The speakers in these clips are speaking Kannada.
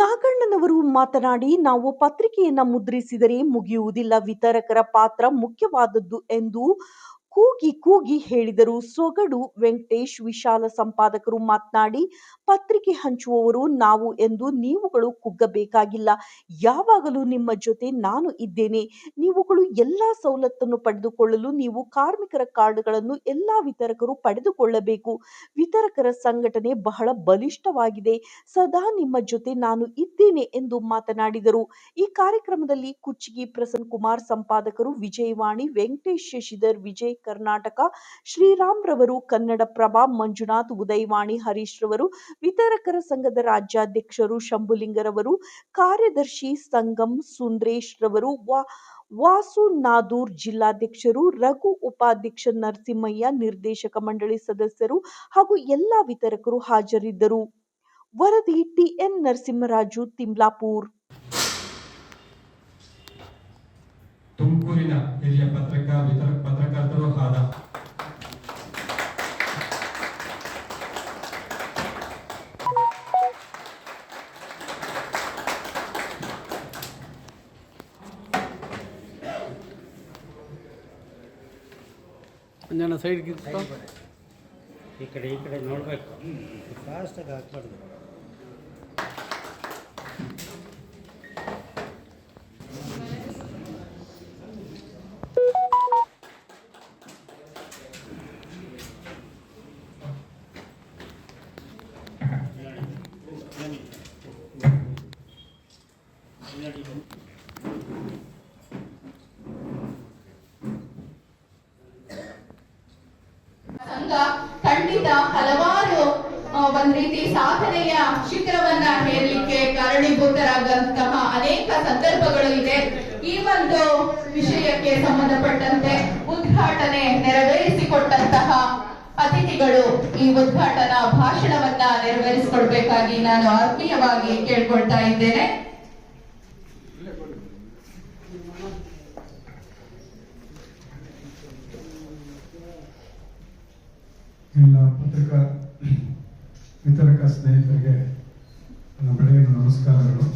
ನಾಗಣ್ಣನವರು ಮಾತನಾಡಿ ನಾವು ಪತ್ರಿಕೆಯನ್ನ ಮುದ್ರಿಸಿದರೆ ಮುಗಿಯುವುದಿಲ್ಲ. ವಿತರಕರ ಪಾತ್ರ ಮುಖ್ಯವಾದದ್ದು ಎಂದು ಕೂಗಿ ಕೂಗಿ ಹೇಳಿದರು. ಸೊಗಡು ವೆಂಕಟೇಶ್ ವಿಶಾಲ ಸಂಪಾದಕರು ಮಾತನಾಡಿ, ಪತ್ರಿಕೆ ಹಂಚುವವರು ನಾವು ಎಂದು ನೀವುಗಳು ಕುಗ್ಗಬೇಕಾಗಿಲ್ಲ. ಯಾವಾಗಲೂ ನಿಮ್ಮ ಜೊತೆ ನಾನು ಇದ್ದೇನೆ. ನೀವುಗಳು ಎಲ್ಲಾ ಸವಲತ್ತನ್ನು ಪಡೆದುಕೊಳ್ಳಲು ನೀವು ಕಾರ್ಮಿಕರ ಕಾರ್ಡ್ಗಳನ್ನು ಎಲ್ಲಾ ವಿತರಕರು ಪಡೆದುಕೊಳ್ಳಬೇಕು. ವಿತರಕರ ಸಂಘಟನೆ ಬಹಳ ಬಲಿಷ್ಠವಾಗಿದೆ. ಸದಾ ನಿಮ್ಮ ಜೊತೆ ನಾನು ಇದ್ದೇನೆ ಎಂದು ಮಾತನಾಡಿದರು. ಈ ಕಾರ್ಯಕ್ರಮದಲ್ಲಿ ಕುಚ್ಚಿಗಿ ಪ್ರಸನ್ನ ಕುಮಾರ್, ಸಂಪಾದಕರು ವಿಜಯವಾಣಿ, ವೆಂಕಟೇಶ್ ಶಶಿಧರ್, ವಿಜಯ್ ಕರ್ನಾಟಕ, ಶ್ರೀರಾಮ್ ರವರು, ಕನ್ನಡಪ್ರಭ, ಮಂಜುನಾಥ್ ಉದಯವಾಣಿ, ಹರೀಶ್ ರವರು, ವಿತರಕರ ಸಂಘದ ರಾಜ್ಯಾಧ್ಯಕ್ಷರು ಶಂಭುಲಿಂಗರವರು ಕಾರ್ಯದರ್ಶಿ ಸಂಗಮ್ ಸುಂದ್ರೇಶ್ ರವರು ವಾಸು ನಾದೂರ್ ಜಿಲ್ಲಾಧ್ಯಕ್ಷರು, ರಘು ಉಪಾಧ್ಯಕ್ಷ ನರಸಿಂಹಯ್ಯ ನಿರ್ದೇಶಕ ಮಂಡಳಿ ಸದಸ್ಯರು ಹಾಗೂ ಎಲ್ಲ ವಿತರಕರು ಹಾಜರಿದ್ದರು. ವರದಿ ಟಿಎನ್ ನರಸಿಂಹರಾಜು, ತಿಮ್ಲಾಪುರ್. ತುಮಕೂರಿನ ಹಿರಿಯ ಪತ್ರಿಕಾ ವಿತರ ಜನ ಸೈಡ್ ಗಿತ್ತು ಈ ಕಡೆ ಈ ಕಡೆ ನೋಡಬೇಕು. ಫಾಸ್ಟಾಗಿ ಹಾಕ್ಬಾರ್ದು. ಸಂಘ ಖಂಡಿತ ಹಲವಾರು ಆ, ಒಂದ್ ರೀತಿ ಸಾಧನೆಯ ಶಿಖರವನ್ನ ಹೇರಲಿಕ್ಕೆ ಕಾರಣೀಭೂತರಾದಂತಹ ಅನೇಕ ಸಂದರ್ಭಗಳು ಇದೆ ಈ ಒಂದು ವಿಷಯಕ್ಕೆ ಸಂಬಂಧಪಟ್ಟಂತೆ ಉದ್ಘಾಟನೆ ನೆರವೇರಿಸಿಕೊಟ್ಟಂತಹ ಅತಿಥಿಗಳು ಈ ಉದ್ಘಾಟನಾ ಭಾಷಣವನ್ನ ನೆರವೇರಿಸಿಕೊಡ್ಬೇಕಾಗಿ ನಾನು ಆತ್ಮೀಯವಾಗಿ ಕೇಳ್ಕೊಳ್ತಾ ಇದ್ದೇನೆ. ಎಲ್ಲ ಸ್ನೇಹಿತರಿಗೆ, ನನ್ನ ಬೆಳಗಿನ ನಮಸ್ಕಾರಗಳು.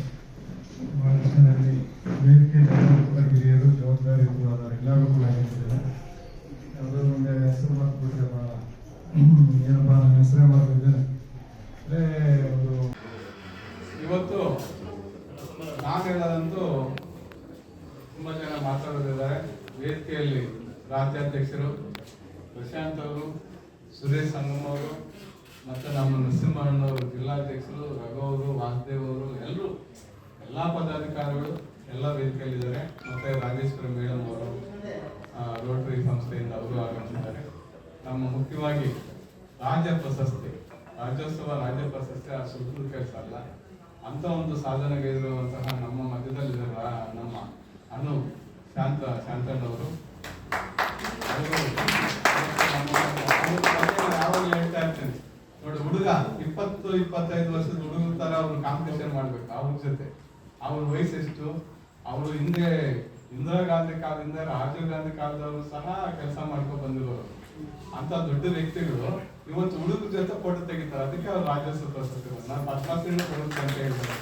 ಬಹಳಷ್ಟು ಜನರಲ್ಲಿ ವೇದಿಕೆ ಹಿರಿಯರು ಜವಾಬ್ದಾರಿ ಜವಾಬ್ದಾರಿಯುತವಾದ ಎಲ್ಲರೂ ಕೂಡ ಆಗಿದ್ದಾರೆ. ಯಾವುದೋ ಮುಂದೆ ಹೆಸರು ಮಾಡ್ಬಿಟ್ರೆ ಭಾಳ ಏನಪ್ಪ, ನನ್ನ ಹೆಸರೇ ಮಾಡ್ತಿದ್ದೇನೆ ಅದೇ ಒಂದು ಇವತ್ತು ನಾನು ತುಂಬ ಜನ ಮಾತಾಡೋದಿದ್ದಾರೆ. ವೇದಿಕೆಯಲ್ಲಿ ರಾಜ್ಯಾಧ್ಯಕ್ಷರು ಪ್ರಶಾಂತ್ ಅವರು, ಸುರೇಶ್ ಸಂಗಮ್ ಅವರು ಮತ್ತು ನಮ್ಮ ನರಸಿಂಹಣ್ಣವರು ಜಿಲ್ಲಾಧ್ಯಕ್ಷರು, ರಘವರು ಅವರು ಎಲ್ಲರೂ ಎಲ್ಲ ಪದಾಧಿಕಾರಿಗಳು ಎಲ್ಲ ವೇದಿಕೆಯಲ್ಲಿದ್ದಾರೆ. ಮತ್ತು ರಾಜೇಶ್ವರಿ ಮೇಡಮ್ ಅವರು ರೋಟರಿ ಸಂಸ್ಥೆಯಿಂದ ಅವರು ಆಗಮಿಸಿದ್ದಾರೆ. ನಮ್ಮ ಮುಖ್ಯವಾಗಿ ರಾಜ್ಯ ಪ್ರಶಸ್ತಿ, ರಾಜ್ಯೋತ್ಸವ ರಾಜ್ಯ ಪ್ರಶಸ್ತಿ ಆ ಸುಲಭದ ಕೆಲಸ ಅಲ್ಲ ಅಂತ ಒಂದು ಸಾಧನೆಗೈದಿರುವಂತಹ ನಮ್ಮ ಮಧ್ಯದಲ್ಲಿದ್ದಾರೆ ನಮ್ಮ ಅನು ಶಾಂತ, ಶಾಂತಣ್ಣವರು. ಅವರು ಯಾವಾಗಲೂ ಹೇಳ್ತಾ ಇರ್ತೀನಿ ನೋಡಿ ಹುಡುಗ ಇಪ್ಪತ್ತು, ಇಪ್ಪತ್ತೈದು ವರ್ಷದ ಹುಡುಗರ ತರ ಅವ್ರು ಕಾಂಪಿಟೇಷನ್ ಮಾಡ್ಬೇಕು ಅವ್ರ ಜೊತೆ. ಅವ್ರ ವಯಸ್ಸೆಷ್ಟು ಅವರು ಹಿಂದೆ ಇಂದಿರಾ ಗಾಂಧಿ ಕಾಲದಿಂದ ರಾಜೀವ್ ಗಾಂಧಿ ಕಾಲದವರು ಸಹ ಕೆಲಸ ಮಾಡ್ಕೊಂಡು ಬಂದಿರೋರು. ಅಂತ ದೊಡ್ಡ ವ್ಯಕ್ತಿಗಳು ಇವತ್ತು ಹುಡುಗರ ಜೊತೆ ಫೋಟೋ ತೆಗಿತಾರೆ. ಅದಕ್ಕೆ ಅವ್ರು ರಾಜ್ಯೋತ್ಸವ ಪ್ರಶಸ್ತಿ. ನಾನು ಪದ್ಮಶ್ರೀನೂ ಕೊಡುತ್ತೆ ಅಂತ ಹೇಳ್ತಾರೆ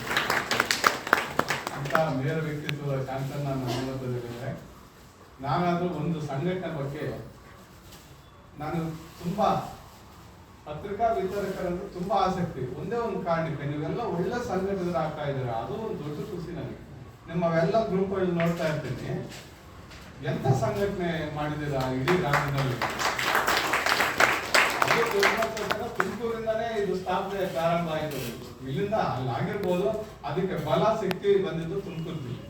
ಅಂತ ಮೇರ ವ್ಯಕ್ತಿತ್ವದ ಶಾಂತನ ನಾನು ನಾನಾದ್ರೂ ಒಂದು ಸಂಘಟನೆ ಬಗ್ಗೆ ನಾನು ತುಂಬಾ ಪತ್ರಿಕಾ ವಿತರಕರಂದ್ರೆ ತುಂಬಾ ಆಸಕ್ತಿ. ಒಂದೇ ಒಂದು ಕಾರಣಕ್ಕೆ ನೀವೆಲ್ಲ ಒಳ್ಳೆ ಆಗ್ತಾ ಇದ್ದೀರಾ, ಅದು ಒಂದು ದೊಡ್ಡ ಖುಷಿ ನನಗೆ. ನಿಮ್ಮವೆಲ್ಲ ಗ್ರೂಪ್ಗಳು ನೋಡ್ತಾ ಇರ್ತೀನಿ. ಎಂತ ಸಂಘಟನೆ ಮಾಡಿದ್ದೀರಾ ಇಡೀ ಜನ ತುಮಕೂರಿಂದಾನೇ ಇದು ಸ್ಥಾಪನೆ ಪ್ರಾರಂಭ ಆಯಿತು ಇಲ್ಲಿಂದ ಅಲ್ಲಿ ಆಗಿರ್ಬೋದು ಅದಕ್ಕೆ ಬಲ ಶಕ್ತಿ ಬಂದಿದ್ದು ತುಮಕೂರು ಜಿಲ್ಲೆ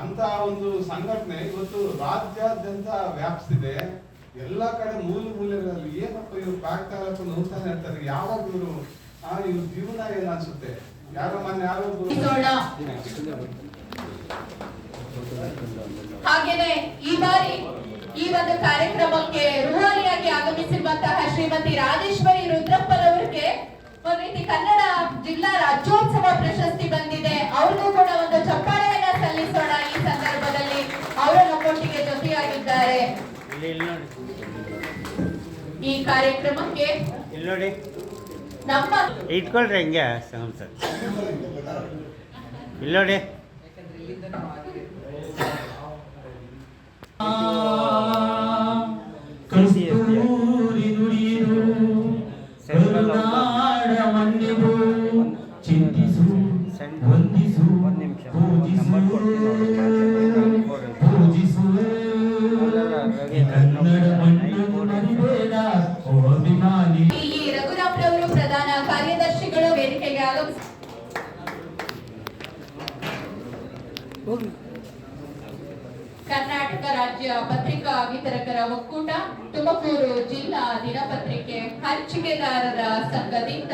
ಅಂತ ಒಂದು ಸಂಘಟನೆ ಇವತ್ತು ರಾಜ್ಯಾದ್ಯಂತ ವ್ಯಾಪಿಸಿದೆ. ಎಲ್ಲ ಕಡೆ ಮೂಲ ಮೂಲೆಗಳಲ್ಲಿ ಏನಪ್ಪ ಇವ್ರು ಬ್ಯಾಗ್ ತಗೊಳಕ್ಕೆ ನೋಡ್ತಾನೆ ಇರ್ತಾರೆ, ಯಾವಾಗ ಇವರು, ಆ, ಇವ್ರ ಜೀವನ ಏನ್ ಅನ್ಸುತ್ತೆ? ಯಾರೋ ಮೊನ್ನೆ ಯಾರೋ ಹಾಗೇನೆ ಈ ಬಾರಿ ಈ ಒಂದು ಕಾರ್ಯಕ್ರಮಕ್ಕೆ ರೂಹಾನಿಯಾಗಿ ಆಗಮಿಸಿರುವಂತಹ ಶ್ರೀಮತಿ ರಾಜೇಶ್ವರಿ ರುದ್ರಪ್ಪನವರಿಗೆ ಒಂದ್ ರೀತಿ ಕನ್ನಡ ಜಿಲ್ಲಾ ರಾಜ್ಯೋತ್ಸವ ಪ್ರಶಸ್ತಿ ಬಂದಿದೆ. ಅವ್ರಿಗೂ ಕೂಡ ಒಂದು ಚಪ್ಪಾಳೆಯನ್ನ ಸಲ್ಲಿಸೋಣ ಈ ಸಂದರ್ಭದಲ್ಲಿ ಅವರು ನಮ್ಮೊಟ್ಟಿಗೆ ಜೊತೆಯಾಗಿದ್ದಾರೆ ಇಲ್ಲಿ ಇಲ್ಲಿ ನೋಡಿ ಈ ಕಾರ್ಯಕ್ರಮಕ್ಕೆ ಇಲ್ಲಿ ನೋಡಿ. ನಮ್ಮ ಇಟ್ಕೊಳ್ರಿ ಹಂಗೆ ಸರ್. ಇಲ್ಲಿ ನೋಡಿ. ಕನ್ನಡ ಮಣ್ಣನ್ನು ಮರಿಬೇಡ. ಓ ಅಭಿಮಾನಿ. ಇಲ್ಲಿ ರಘುರಾಮ್ರವರು ಪ್ರಧಾನ ಕಾರ್ಯದರ್ಶಿಗಳು ವೇದಿಕೆಗೆ ಆಗಮಿಸ. ಕರ್ನಾಟಕ ರಾಜ್ಯ ಪತ್ರಿಕಾ ವಿತರಕರ ಒಕ್ಕೂಟ ತುಮಕೂರು ಜಿಲ್ಲಾ ದಿನಪತ್ರಿಕೆ ಹಂಚಿಕೆದಾರರ ಸಂಘದಿಂದ